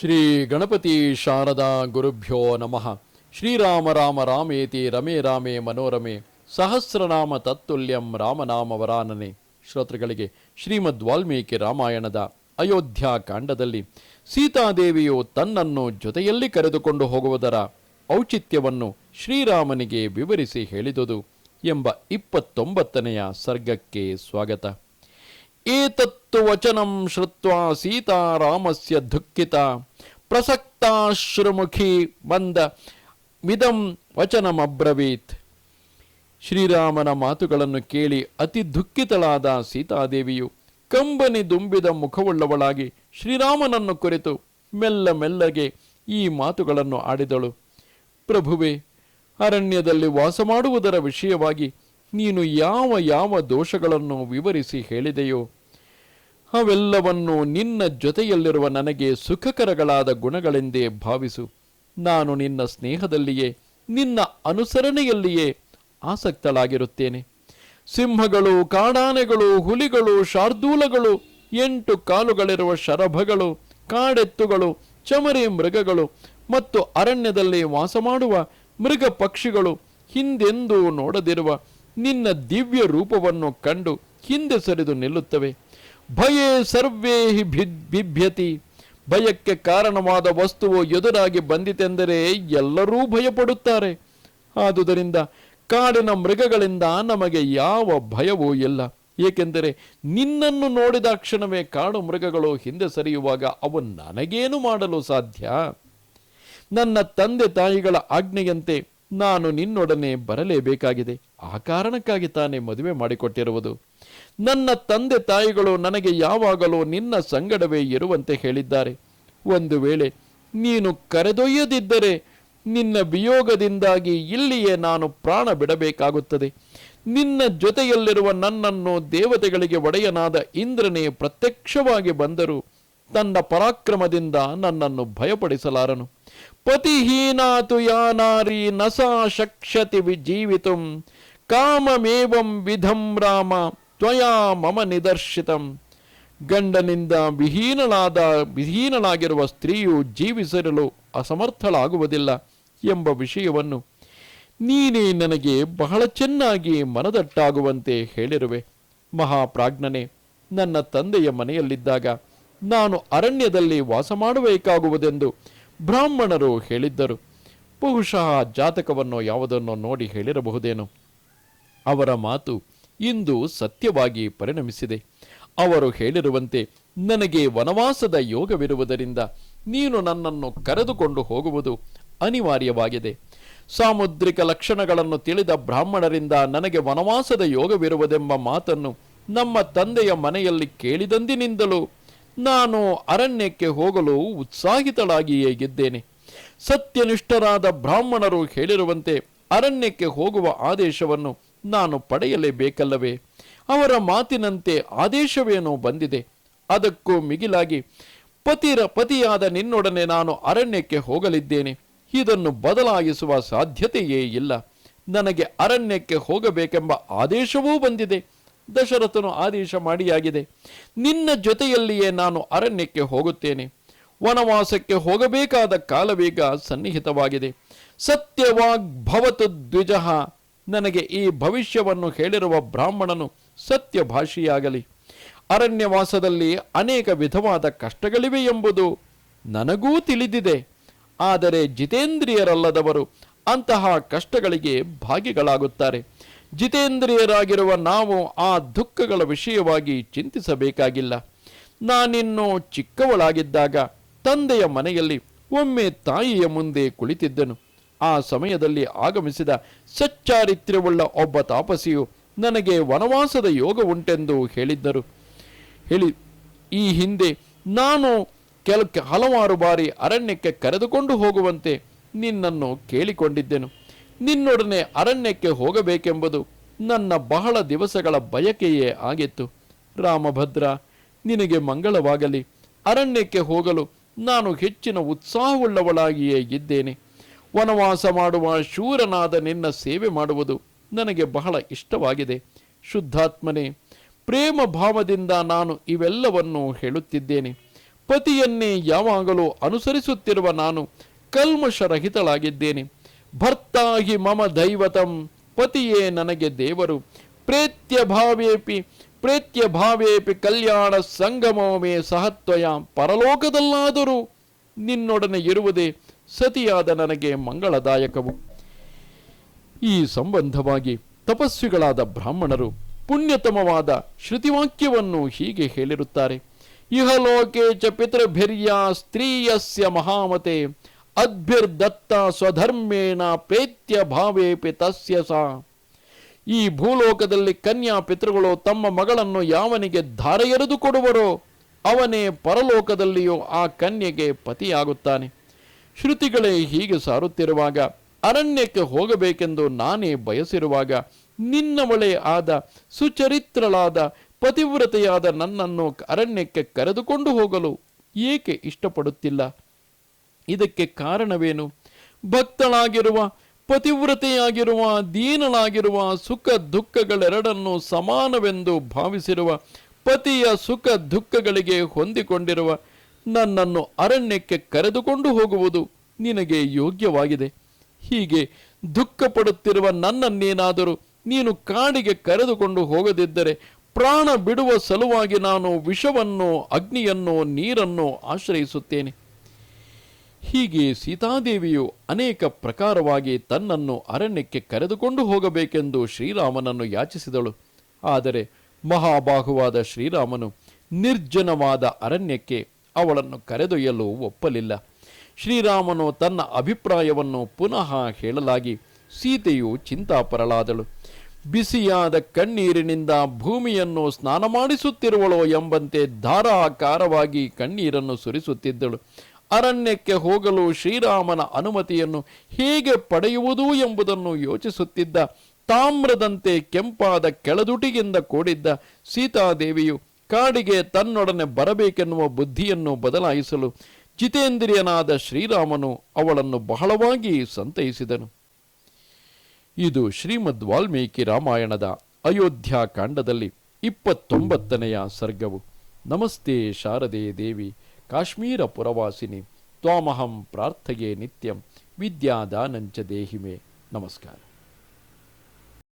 ಶ್ರೀ ಗಣಪತಿ ಶಾರದಾ ಗುರುಭ್ಯೋ ನಮಃ. ಶ್ರೀರಾಮ ರಾಮ ರಾಮೇತಿ ರಮೇ ರಾಮೇ ಮನೋರಮೆ. ಸಹಸ್ರನಾಮ ತತ್ತುಲ್ಯಂ ರಾಮನಾಮ ವರಾನನೆ ಶ್ರೋತೃಗಳಿಗೆ ಶ್ರೀಮದ್ ವಾಲ್ಮೀಕಿ ರಾಮಾಯಣದ ಅಯೋಧ್ಯ ಕಾಂಡದಲ್ಲಿ ಸೀತಾದೇವಿಯು ತನ್ನನ್ನು ಜೊತೆಯಲ್ಲಿ ಕರೆದುಕೊಂಡು ಹೋಗುವುದರ ಔಚಿತ್ಯವನ್ನು ಶ್ರೀರಾಮನಿಗೆ ವಿವರಿಸಿ ಹೇಳಿದುದು ಎಂಬ ಇಪ್ಪತ್ತೊಂಬತ್ತನೆಯ ಸರ್ಗಕ್ಕೆ ಸ್ವಾಗತ. ಏತತ್ತು ವಚನಂ ಶ್ರುತ್ವಾ ಸೀತಾರಾಮಸ್ಯ ದುಃಖಿತ ಪ್ರಸಕ್ತಾಶ್ರುಮುಖಿ ಬಂದ ಮಿದಂ ವಚನಮಬ್ರವೀತ್. ಶ್ರೀರಾಮನ ಮಾತುಗಳನ್ನು ಕೇಳಿ ಅತಿ ದುಃಖಿತಳಾದ ಸೀತಾದೇವಿಯು ಕಂಬನಿ ದುಂಬಿದ ಮುಖವುಳ್ಳವಳಾಗಿ ಶ್ರೀರಾಮನನ್ನು ಕುರಿತು ಮೆಲ್ಲ ಮೆಲ್ಲಗೆ ಈ ಮಾತುಗಳನ್ನು ಆಡಿದಳು. ಪ್ರಭುವೆ, ಅರಣ್ಯದಲ್ಲಿ ವಾಸ ಮಾಡುವುದರ ವಿಷಯವಾಗಿ ನೀನು ಯಾವ ಯಾವ ದೋಷಗಳನ್ನು ವಿವರಿಸಿ ಹೇಳಿದೆಯೋ, ಅವೆಲ್ಲವನ್ನು ನಿನ್ನ ಜೊತೆಯಲ್ಲಿರುವ ನನಗೆ ಸುಖಕರಗಳಾದ ಗುಣಗಳೆಂದೇ ಭಾವಿಸು. ನಾನು ನಿನ್ನ ಸ್ನೇಹದಲ್ಲಿಯೇ, ನಿನ್ನ ಅನುಸರಣೆಯಲ್ಲಿಯೇ ಆಸಕ್ತಳಾಗಿರುತ್ತೇನೆ. ಸಿಂಹಗಳು, ಕಾಡಾನೆಗಳು, ಹುಲಿಗಳು, ಶಾರ್ದೂಲಗಳು, ಎಂಟು ಕಾಲುಗಳಿರುವ ಶರಭಗಳು, ಕಾಡೆತ್ತುಗಳು, ಚಮರಿ ಮೃಗಗಳು ಮತ್ತು ಅರಣ್ಯದಲ್ಲಿ ವಾಸ ಮಾಡುವ ಮೃಗ ಪಕ್ಷಿಗಳು ಹಿಂದೆಂದೂ ನೋಡದಿರುವ ನಿನ್ನ ದಿವ್ಯ ರೂಪವನ್ನು ಕಂಡು ಹಿಂದೆ ಸರಿದು ನಿಲ್ಲುತ್ತವೆ. ಭಯೇ ಸರ್ವೇ ಹಿ ಬಿಭ್ಯತಿ. ಭಯಕ್ಕೆ ಕಾರಣವಾದ ವಸ್ತುವು ಎದುರಾಗಿ ಬಂದಿತೆಂದರೆ ಎಲ್ಲರೂ ಭಯಪಡುತ್ತಾರೆ. ಆದುದರಿಂದ ಕಾಡಿನ ಮೃಗಗಳಿಂದ ನಮಗೆ ಯಾವ ಭಯವೂ ಇಲ್ಲ. ಏಕೆಂದರೆ ನಿನ್ನನ್ನು ನೋಡಿದ ಕ್ಷಣವೇ ಕಾಡು ಮೃಗಗಳು ಹಿಂದೆ ಸರಿಯುವಾಗ ಅವು ನನಗೇನು ಮಾಡಲು ಸಾಧ್ಯ? ನನ್ನ ತಂದೆ ತಾಯಿಗಳ ಆಜ್ಞೆಯಂತೆ ನಾನು ನಿನ್ನೊಡನೆ ಬರಲೇಬೇಕಾಗಿದೆ. ಆ ಕಾರಣಕ್ಕಾಗಿ ತಾನೇ ಮದುವೆ ಮಾಡಿಕೊಟ್ಟಿರುವುದು. ನನ್ನ ತಂದೆ ತಾಯಿಗಳು ನನಗೆ ಯಾವಾಗಲೂ ನಿನ್ನ ಸಂಗಡವೇ ಇರುವಂತೆ ಹೇಳಿದ್ದಾರೆ. ಒಂದು ವೇಳೆ ನೀನು ಕರೆದೊಯ್ಯದಿದ್ದರೆ ನಿನ್ನ ವಿಯೋಗದಿಂದಾಗಿ ಇಲ್ಲಿಯೇ ನಾನು ಪ್ರಾಣ ಬಿಡಬೇಕಾಗುತ್ತದೆ. ನಿನ್ನ ಜೊತೆಯಲ್ಲಿರುವ ನನ್ನನ್ನು ದೇವತೆಗಳಿಗೆ ಒಡೆಯನಾದ ಇಂದ್ರನೇ ಪ್ರತ್ಯಕ್ಷವಾಗಿ ಬಂದರು ತನ್ನ ಪರಾಕ್ರಮದಿಂದ ನನ್ನನ್ನು ಭಯಪಡಿಸಲಾರನು. ಪತಿಹೀನಾತು ಯಾ ನಾರಿ ನಸಾ ಶಕ್ಷತಿ ಜೀವಿತುಂ ಕಾಮಮೇವಂ ವಿಧಂ ರಾಮ, ತ್ವಯಾ ಮಮ ನಿದರ್ಶಿತಂ. ಗಂಡನಿಂದ ವಿಹೀನಳಾದ, ವಿಹೀನಳಾಗಿರುವ ಸ್ತ್ರೀಯು ಜೀವಿಸಿರಲು ಅಸಮರ್ಥಳಾಗುವುದಿಲ್ಲ ಎಂಬ ವಿಷಯವನ್ನು ನೀನೇ ನನಗೆ ಬಹಳ ಚೆನ್ನಾಗಿ ಮನದಟ್ಟಾಗುವಂತೆ ಹೇಳಿರುವೆ. ಮಹಾಪ್ರಾಜ್ಞನೆ, ನನ್ನ ತಂದೆಯ ಮನೆಯಲ್ಲಿದ್ದಾಗ ನಾನು ಅರಣ್ಯದಲ್ಲಿ ವಾಸ ಮಾಡಬೇಕಾಗುವುದೆಂದು ಬ್ರಾಹ್ಮಣರು ಹೇಳಿದ್ದರು. ಬಹುಶಃ ಜಾತಕವನ್ನು ಯಾವುದನ್ನು ನೋಡಿ ಹೇಳಿರಬಹುದೇನೋ? ಅವರ ಮಾತು ಇಂದು ಸತ್ಯವಾಗಿ ಪರಿಣಮಿಸಿದೆ. ಅವರು ಹೇಳಿರುವಂತೆ, ನನಗೆ ವನವಾಸದ ಯೋಗವಿರುವುದರಿಂದ ನೀನು ನನ್ನನ್ನು ಕರೆದುಕೊಂಡು ಹೋಗುವುದು ಅನಿವಾರ್ಯವಾಗಿದೆ. ಸಾಮುದ್ರಿಕ ಲಕ್ಷಣಗಳನ್ನು ತಿಳಿದ ಬ್ರಾಹ್ಮಣರಿಂದ ನನಗೆ ವನವಾಸದ ಯೋಗವಿರುವುದೆಂಬ ಮಾತನ್ನು ನಮ್ಮ ತಂದೆಯ ಮನೆಯಲ್ಲಿ ಕೇಳಿದಂದಿನಿಂದಲೂ ನಾನು ಅರಣ್ಯಕ್ಕೆ ಹೋಗಲು ಉತ್ಸಾಹಿತಳಾಗಿಯೇ ಇದ್ದೇನೆ ಸತ್ಯನಿಷ್ಠರಾದ ಬ್ರಾಹ್ಮಣರು ಹೇಳಿರುವಂತೆ, ಅರಣ್ಯಕ್ಕೆ ಹೋಗುವ ಆದೇಶವನ್ನು ನಾನು ಪಡೆಯಲೇಬೇಕಲ್ಲವೇ? ಅವರ ಮಾತಿನಂತೆ ಆದೇಶವೇನೋ ಬಂದಿದೆ. ಅದಕ್ಕೂ ಮಿಗಿಲಾಗಿ, ಪತಿರ ಪತಿಯಾದ ನಿನ್ನೊಡನೆ ನಾನು ಅರಣ್ಯಕ್ಕೆ ಹೋಗಲಿದ್ದೇನೆ. ಇದನ್ನು ಬದಲಾಯಿಸುವ ಸಾಧ್ಯತೆಯೇ ಇಲ್ಲ. ನನಗೆ ಅರಣ್ಯಕ್ಕೆ ಹೋಗಬೇಕೆಂಬ ಆದೇಶವೂ ಬಂದಿದೆ. ದಶರಥನು ಆದೇಶ ಮಾಡಿಯಾಗಿದೆ. ನಿನ್ನ ಜೊತೆಯಲ್ಲಿಯೇ ನಾನು ಅರಣ್ಯಕ್ಕೆ ಹೋಗುತ್ತೇನೆ. ವನವಾಸಕ್ಕೆ ಹೋಗಬೇಕಾದ ಕಾಲವೀಗ ಸನ್ನಿಹಿತವಾಗಿದೆ. ಸತ್ಯವಾಗ್ ಭವತು ದ್ವಿಜಃ. ನನಗೆ ಈ ಭವಿಷ್ಯವನ್ನು ಹೇಳಿರುವ ಬ್ರಾಹ್ಮಣನು ಸತ್ಯಭಾಷಿಯಾಗಲಿ. ಅರಣ್ಯವಾಸದಲ್ಲಿ ಅನೇಕ ವಿಧವಾದ ಕಷ್ಟಗಳಿವೆ ಎಂಬುದು ನನಗೂ ತಿಳಿದಿದೆ. ಆದರೆ ಜಿತೇಂದ್ರಿಯರಲ್ಲದವರು ಅಂತಹ ಕಷ್ಟಗಳಿಗೆ ಭಾಗಿಗಳಾಗುತ್ತಾರೆ. ಜಿತೇಂದ್ರಿಯರಾಗಿರುವ ನಾವು ಆ ದುಃಖಗಳ ವಿಷಯವಾಗಿ ಚಿಂತಿಸಬೇಕಾಗಿಲ್ಲ. ನಾನಿನ್ನು ಚಿಕ್ಕವಳಾಗಿದ್ದಾಗ ತಂದೆಯ ಮನೆಯಲ್ಲಿ ಒಮ್ಮೆ ತಾಯಿಯ ಮುಂದೆ ಕುಳಿತಿದ್ದನು. ಆ ಸಮಯದಲ್ಲಿ ಆಗಮಿಸಿದ ಸಚ್ಚಾರಿತ್ರ್ಯವುಳ್ಳ ಒಬ್ಬ ತಾಪಸಿಯು ನನಗೆ ವನವಾಸದ ಯೋಗ ಉಂಟೆಂದು ಹೇಳಿದ್ದರು. ಹೇಳಿ, ಈ ಹಿಂದೆ ನಾನು ಕೆಲ, ಹಲವಾರು ಬಾರಿ ಅರಣ್ಯಕ್ಕೆ ಕರೆದುಕೊಂಡು ಹೋಗುವಂತೆ ನಿನ್ನನ್ನು ಕೇಳಿಕೊಂಡಿದ್ದೆನು. ನಿನ್ನೊಡನೆ ಅರಣ್ಯಕ್ಕೆ ಹೋಗಬೇಕೆಂಬುದು ನನ್ನ ಬಹಳ ದಿವಸಗಳ ಬಯಕೆಯೇ ಆಗಿತ್ತು. ರಾಮಭದ್ರ, ನಿನಗೆ ಮಂಗಳವಾಗಲಿ. ಅರಣ್ಯಕ್ಕೆ ಹೋಗಲು ನಾನು ಹೆಚ್ಚಿನ ಉತ್ಸಾಹವುಳ್ಳವಳಾಗಿಯೇ ಇದ್ದೇನೆ. ವನವಾಸ ಮಾಡುವ ಶೂರನಾದ ನಿನ್ನ ಸೇವೆ ಮಾಡುವುದು ನನಗೆ ಬಹಳ ಇಷ್ಟವಾಗಿದೆ. ಶುದ್ಧಾತ್ಮನೇ, ಪ್ರೇಮ ಭಾವದಿಂದ ನಾನು ಇವೆಲ್ಲವನ್ನು ಹೇಳುತ್ತಿದ್ದೇನೆ. ಪತಿಯನ್ನೇ ಯಾವಾಗಲೂ ಅನುಸರಿಸುತ್ತಿರುವ ನಾನು ಕಲ್ಮಶರಹಿತಳಾಗಿದ್ದೇನೆ ಭರ್ತಾಹಿ ಮಮ ದೈವತಂ, ಪತಿಯೇ ನನಗೆ ದೇವರು. ಪ್ರೇತ್ಯ ಭಾವೇಪಿ ಪ್ರೇತ್ಯ ಭಾವೇಪಿ ಕಲ್ಯಾಣ ಸಂಗಮವೇ ಸಹತ್ವಯ ಪರಲೋಕದಲ್ಲಾದರೂ ನಿನ್ನೊಡನೆ ಇರುವುದೇ ಸತಿಯಾದ ನನಗೆ ಮಂಗಳದಾಯಕವು. ಈ ಸಂಬಂಧವಾಗಿ ತಪಸ್ವಿಗಳಾದ ಬ್ರಾಹ್ಮಣರು ಪುಣ್ಯತಮವಾದ ಶ್ರುತಿವಾಕ್ಯವನ್ನು ಹೀಗೆ ಹೇಳಿರುತ್ತಾರೆ. ಇಹಲೋಕೆ ಚ ಪಿತೃಭಿರ್ಯ ಸ್ತ್ರೀಯಸ್ಯ ಮಹಾಮತೆ, ಅದ್ಭಿರ್ದತ್ತ ಸ್ವಧರ್ಮೇಣ ಪ್ರೇತ್ಯ ಭಾವೇಪಿ ತಸ್ಯ ಸಾ. ಈ ಭೂಲೋಕದಲ್ಲಿ ಕನ್ಯಾ ಪಿತೃಗಳು ತಮ್ಮ ಮಗಳನ್ನು ಯಾವನಿಗೆ ಧಾರೆ ಕೊಡುವರೋ ಅವನೇ ಪರಲೋಕದಲ್ಲಿಯೂ ಆ ಕನ್ಯೆಗೆ ಪತಿಯಾಗುತ್ತಾನೆ. ಶ್ರುತಿಗಳೇ ಹೀಗೆ ಸಾರುತ್ತಿರುವಾಗ, ಅರಣ್ಯಕ್ಕೆ ಹೋಗಬೇಕೆಂದು ನಾನೇ ಬಯಸಿರುವಾಗ, ನಿನ್ನವಳೇ ಆದ ಸುಚರಿತ್ರಳಾದ ಪತಿವ್ರತೆಯಾದ ನನ್ನನ್ನು ಅರಣ್ಯಕ್ಕೆ ಕರೆದುಕೊಂಡು ಹೋಗಲು ಏಕೆ ಇಷ್ಟಪಡುತ್ತಿಲ್ಲ? ಇದಕ್ಕೆ ಕಾರಣವೇನು? ಭಕ್ತಳಾಗಿರುವ, ಪತಿವ್ರತೆಯಾಗಿರುವ, ದೀನಳಾಗಿರುವ ಸುಖ ದುಃಖಗಳೆರಡನ್ನೂ ಸಮಾನವೆಂದು ಭಾವಿಸಿರುವ, ಪತಿಯ ಸುಖ ದುಃಖಗಳಿಗೆ ಹೊಂದಿಕೊಂಡಿರುವ ನನ್ನನ್ನು ಅರಣ್ಯಕ್ಕೆ ಕರೆದುಕೊಂಡು ಹೋಗುವುದು ನಿನಗೆ ಯೋಗ್ಯವಾಗಿದೆ. ಹೀಗೆ ದುಃಖ ಪಡುತ್ತಿರುವ ನನ್ನನ್ನೇನಾದರೂ ನೀನು ಕಾಡಿಗೆ ಕರೆದುಕೊಂಡು ಹೋಗದಿದ್ದರೆ ಪ್ರಾಣ ಬಿಡುವ ಸಲುವಾಗಿ ನಾನು ವಿಷವನ್ನು ಅಗ್ನಿಯನ್ನು ನೀರನ್ನು ಆಶ್ರಯಿಸುತ್ತೇನೆ. ಹೀಗೆ ಸೀತಾದೇವಿಯು ಅನೇಕ ಪ್ರಕಾರವಾಗಿ ತನ್ನನ್ನು ಅರಣ್ಯಕ್ಕೆ ಕರೆದುಕೊಂಡು ಹೋಗಬೇಕೆಂದು ಶ್ರೀರಾಮನನ್ನು ಯಾಚಿಸಿದಳು. ಆದರೆ ಮಹಾಬಾಹುವಾದ ಶ್ರೀರಾಮನು ನಿರ್ಜನವಾದ ಅರಣ್ಯಕ್ಕೆ ಅವಳನ್ನು ಕರೆದೊಯ್ಯಲು ಒಪ್ಪಲಿಲ್ಲ. ಶ್ರೀರಾಮನು ತನ್ನ ಅಭಿಪ್ರಾಯವನ್ನು ಪುನಃ ಹೇಳಲಾಗಿ ಸೀತೆಯು ಚಿಂತಾಪರಳಾದಳು. ಬಿಸಿಯಾದ ಕಣ್ಣೀರಿನಿಂದ ಭೂಮಿಯನ್ನು ಸ್ನಾನ ಮಾಡಿಸುತ್ತಿರುವಳೋ ಎಂಬಂತೆ ಧಾರಾಕಾರವಾಗಿ ಕಣ್ಣೀರನ್ನು ಸುರಿಸುತ್ತಿದ್ದಳು. ಅರಣ್ಯಕ್ಕೆ ಹೋಗಲು ಶ್ರೀರಾಮನ ಅನುಮತಿಯನ್ನು ಹೇಗೆ ಪಡೆಯುವುದು ಎಂಬುದನ್ನು ಯೋಚಿಸುತ್ತಿದ್ದ ತಾಮ್ರದಂತೆ ಕೆಂಪಾದ ಕೆಳದುಟಿಗಿಂದ ಕೂಡಿದ್ದ ಸೀತಾದೇವಿಯು ಕಾಡಿಗೆ ತನ್ನೊಡನೆ ಬರಬೇಕೆನ್ನುವ ಬುದ್ಧಿಯನ್ನು ಬದಲಾಯಿಸಲು ಜಿತೇಂದ್ರಿಯನಾದ ಶ್ರೀರಾಮನು ಅವಳನ್ನು ಬಹಳವಾಗಿ ಸಂತೈಸಿದನು. ಇದು ಶ್ರೀಮದ್ ವಾಲ್ಮೀಕಿ ರಾಮಾಯಣದ ಅಯೋಧ್ಯ ಕಾಂಡದಲ್ಲಿ ಇಪ್ಪತ್ತೊಂಬತ್ತನೆಯ ಸರ್ಗವು. ನಮಸ್ತೆ ಶಾರದೆ ದೇವಿ, ಕಾಶ್ಮೀರ ಪುರವಾಸಿನಿ, ತ್ವಾಮಹಂ ಪ್ರಾರ್ಥಗೆ ನಿತ್ಯಂ, ವಿದ್ಯಾದಾನಂಚ ದೇಹಿಮೆ. ನಮಸ್ಕಾರ.